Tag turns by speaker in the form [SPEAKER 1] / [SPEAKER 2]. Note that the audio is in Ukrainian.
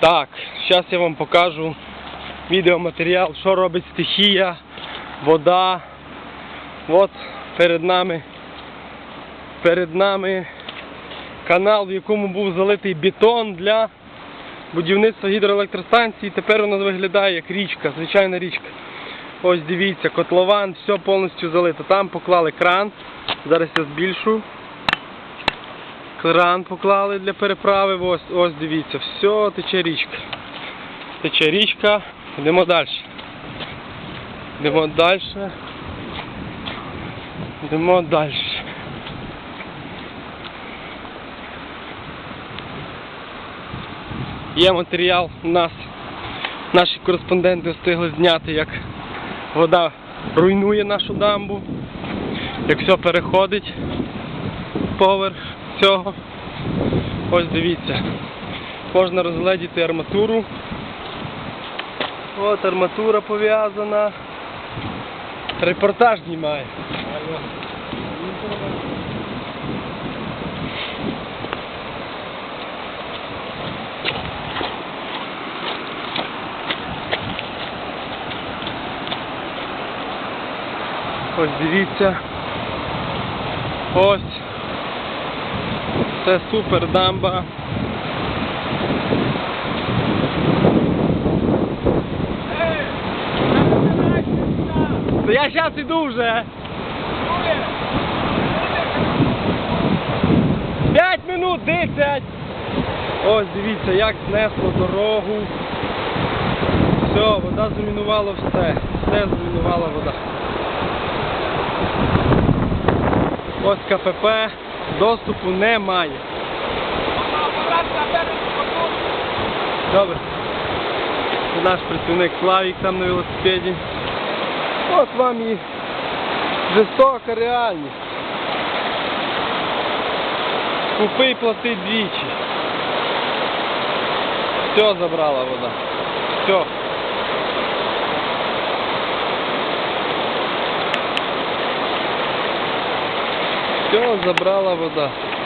[SPEAKER 1] Так, зараз я вам покажу відеоматеріал, що робить стихія, вода. От перед нами перед нами канал, в якому був залитий бетон для будівництва гідроелектростанції. Тепер вона виглядає як річка, звичайна річка. Ось дивіться, котлован, все повністю залито. Там поклали кран. Зараз я збільшу. Кран поклали для переправи. Ось, ось дивіться, все тече річка. Тече річка. Йдемо далі. Йдемо далі. Йдемо далі. Є матеріал у нас. Наші кореспонденти встигли зняти, як вода руйнує нашу дамбу, як все переходить поверх цього. Ось дивіться. Можна розгледіти арматуру. От арматура пов'язана. Репортаж знімає. Ось дивіться. Ось. Це супер дамба. Я зараз іду вже. П'ять минут, десять. Ось дивіться, як знесло дорогу. Все, вода замінувала все. Все замінувала вода. Ось КПП, доступу немає. Добре. Наш працівник Славік там на велосипеді. От вам і жорстока реальність. Купи і плати двічі. Все забрала вода. Все. Все забрала вода.